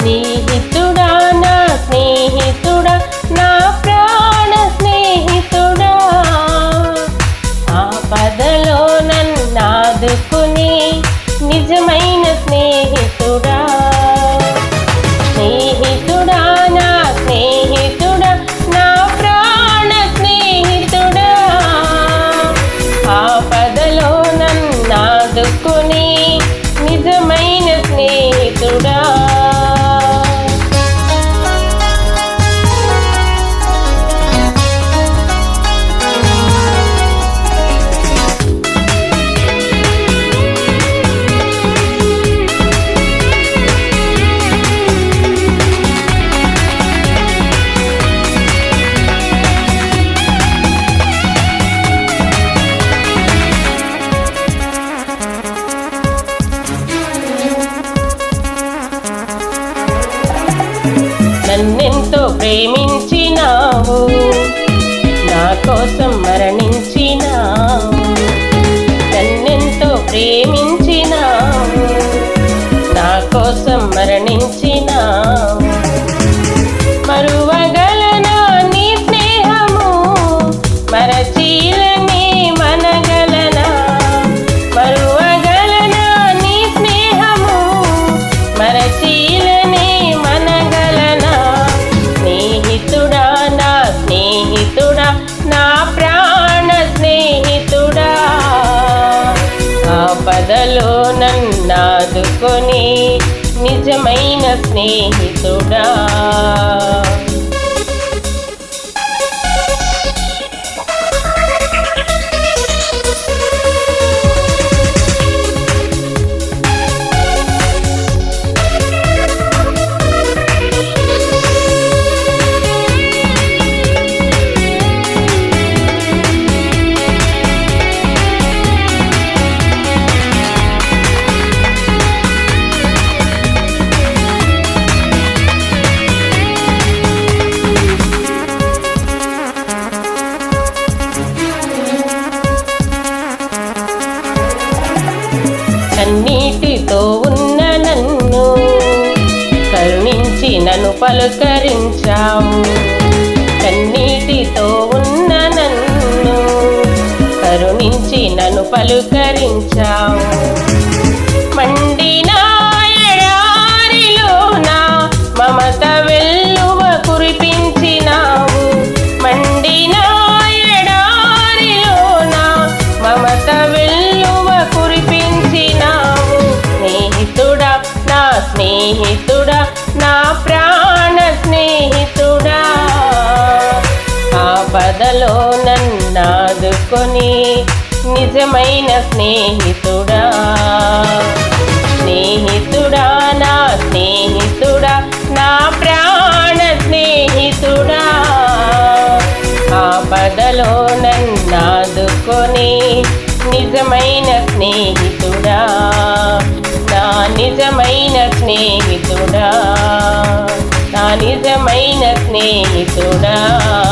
స్నేహితుడా నన్నెంతో ప్రేమించినావు. నా కోసం మరణించినావు. నన్నెంతో ప్రేమించినావు. నా కోసం మరణించినావు. మరువగలనా నీ స్నేహము? మరచీలని మనగలనా? ఆపదలో నన్నాదుకొని నిజమైన స్నేహితుడా? కన్నీటితో ఉన్న నన్ను. కరుణించి నన్ను పలుకరించావు. కన్నీటితో ఉన్న నన్ను. కరుణించి నన్ను పలుకరించావు. నన్నాదుకొని నిజమైన స్నేహితుడా. స్నేహితుడా నా స్నేహితుడా నా ప్రాణ స్నేహితుడా. ఆపదలో నన్నాదుకొని నిజమైన స్నేహితుడా. నా నిజమైన స్నేహితుడా. నా నిజమైన స్నేహితుడా.